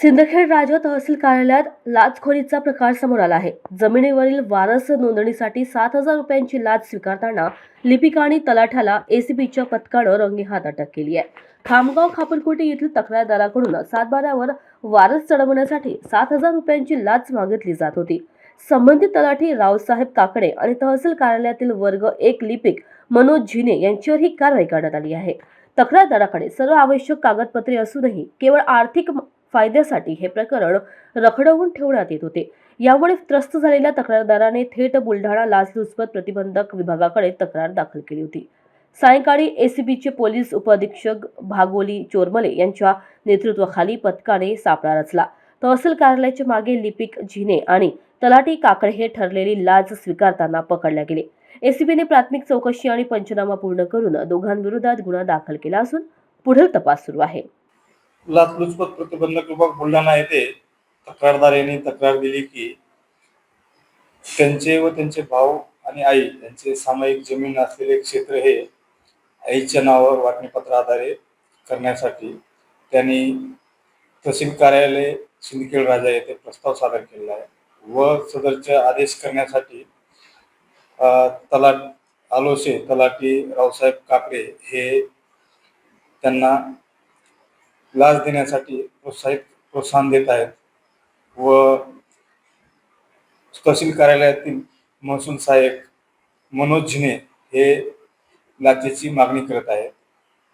सिंदखेड राजा तहसील कार्यालयात लाचखोरीचा प्रकार समोर आला आहे. जमिनीवरील वारस नोंदणीसाठी सात हजार रुपयांची लाच स्वीकारताना लिपिका आणि तलाठ्याला एसीबीच्या पथकानं रंगेहात अटक केली आहे. खामगाव खापरकोटे येथील तक्रारदाराकडून सातबाऱ्यावर वारस चढवण्यासाठी सात हजार रुपयांची लाच मागितली जात होती. संबंधित तलाठी रावसाहेब काकडे आणि तहसील कार्यालयातील वर्ग एक लिपिक मनोज झिने यांच्यावर ही कारवाई करण्यात आली आहे. तक्रारदाराकडे सर्व आवश्यक कागदपत्रे असूनही केवळ आर्थिक फायद्यासाठी हे प्रकरण रखडवून ठेवण्यात येत होते. यामुळे त्रस्त झालेल्या तक्रारदाराने थेट बुलढाणा लाचलुचपत प्रतिबंधक विभागाकडे तक्रार दाखल केली होती. सायंकाळी एसीबीचे पोलीस उपअधीक्षक भागोली चोरमले यांच्या नेतृत्वाखाली पथकाने सापळा रचला. तहसील कार्यालयाच्या मागे लिपिक झिने आणि तलाटी काकडे हे ठरलेली लाच स्वीकारताना पकडल्या गेले. एसीबीने प्राथमिक चौकशी आणि पंचनामा पूर्ण करून दोघांविरोधात गुन्हा दाखल केला असून पुढील तपास सुरू आहे. लाचलुचपत प्रतिबंधक विभाग बुलढाणा येथे तक्रारदार यांनी तक्रार दिली की त्यांचे व त्यांचे भाऊ आणि आई यांचे सामायिक जमीन असलेले क्षेत्र हे आईच्या नावावर वाटणीपत्र आधारे करण्यासाठी त्यांनी तहसील कार्यालय सिंदखेड राजा येथे प्रस्ताव सादर केलेला आहे व सदरचे आदेश करण्यासाठी तलाट आलोसे तलाटी रावसाहेब काकडे हे त्यांना लाच देण्यासाठी प्रोत्साहित प्रोत्साहन देत आहेत. व तहसील कार्यालयातील महसूल सहाय्यक मनोज झिने हे लाचेची मागणी करत आहेत.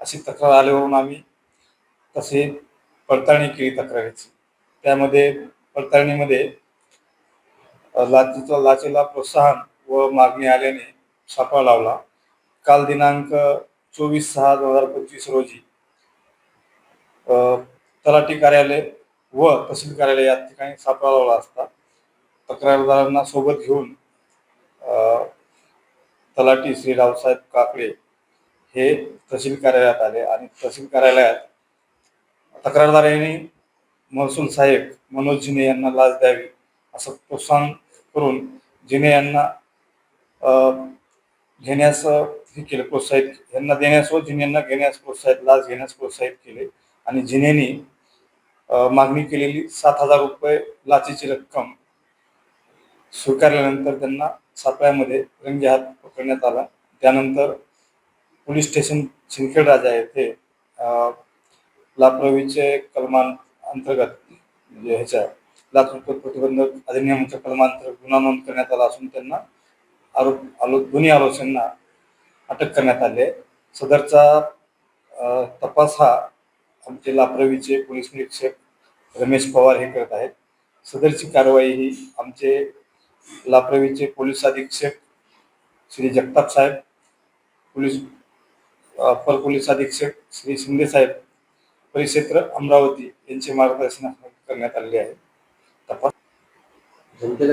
अशी तक्रार आल्यावरून आम्ही तसे पडताळणी केली तक्रारीची. त्यामध्ये पडताळणीमध्ये लाचेचा लाचेला प्रोत्साहन व मागणी आल्याने छापा लावला. काल दिनांक चोवीस सहा दोन हजार पंचवीस रोजी तलाठी कार्यालय व तहसील कार्यालय या ठिकाणी सापळा लावला असता. तक्रारदारांना सोबत घेऊन तलाटी तलाठी श्री रावसाहेब काकडे हे तहसील कार्यालयात आले आणि तहसील कार्यालयात तक्रारदार यांनी महसूल साहेब मनोज जिने यांना लाच द्यावी असं प्रोत्साहन करून जिने यांना घेण्यास हे केलं प्रोत्साहित यांना देण्यास व जिने यांना घेण्यास प्रोत्साहित लाच घेण्यास प्रोत्साहित केले. आणि जिनेनी मागणी केलेली सात हजार रुपये लाचेची रक्कम स्वीकारल्यानंतर त्यांना सापळ्यामध्ये रंगे हात पकडण्यात आला. त्यानंतर पोलीस स्टेशन सिंदखेड राजा येथे अ, लाप्रवीचे कलमान अंतर्गत म्हणजे ह्याच्या लाचलुचपत प्रतिबंधक अधिनियमाच्या कलमांतर्गत गुन्हा नोंद करण्यात आला असून त्यांना आरोप आलो दोन्ही आरोपींना अटक करण्यात आली आहे. सदरचा तपास हा आमचे लाप्रवीचे पोलीस निरीक्षक रमेश पवार हे करत आहेत. सदरची कारवाई ही आमचे लाप्रवीचे पोलीस अधीक्षक श्री जगताप साहेब पोलीस अपर पोलीस अधीक्षक श्री शिंदे साहेब परिक्षेत्र अमरावती यांचे मार्गदर्शन करण्यात आलेले आहे. तपास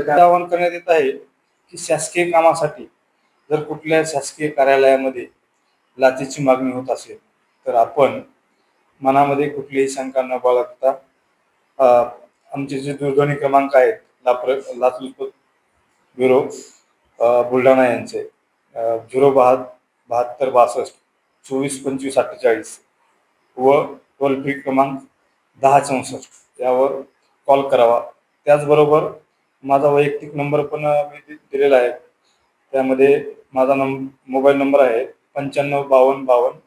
आवाहन करण्यात येत आहे की शासकीय कामासाठी जर कुठल्या शासकीय कार्यालयामध्ये लाचेची मागणी होत असेल तर आपण मनामध्ये कुठलीही शंका न बाळगता आमचे जे दूरध्वनी क्रमांक आहेत लाप्र लाचलुचपत ब्युरो बुलढाणा यांचे झिरो बहा बहात्तर बासष्ट चोवीस पंचवीस अठ्ठेचाळीस व टोल फ्री क्रमांक दहा चौसष्ट यावर कॉल करावा. त्याचबरोबर माझा वैयक्तिक नंबर पण मी दिलेला आहे. त्यामध्ये माझा नंब मोबाईल नंबर आहे पंच्याण्णव बावन्न बावन्न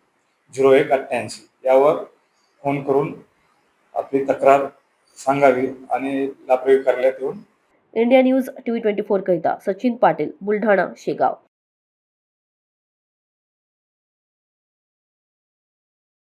झिरो एक अठ्ठ्याऐंशी. यावर फोन करून आपली तक्रार सांगावी आणि लाप्रयोग कार्यालयात येऊन India news TV twenty four करिता सचिन पाटील बुलढाणा शेगाव.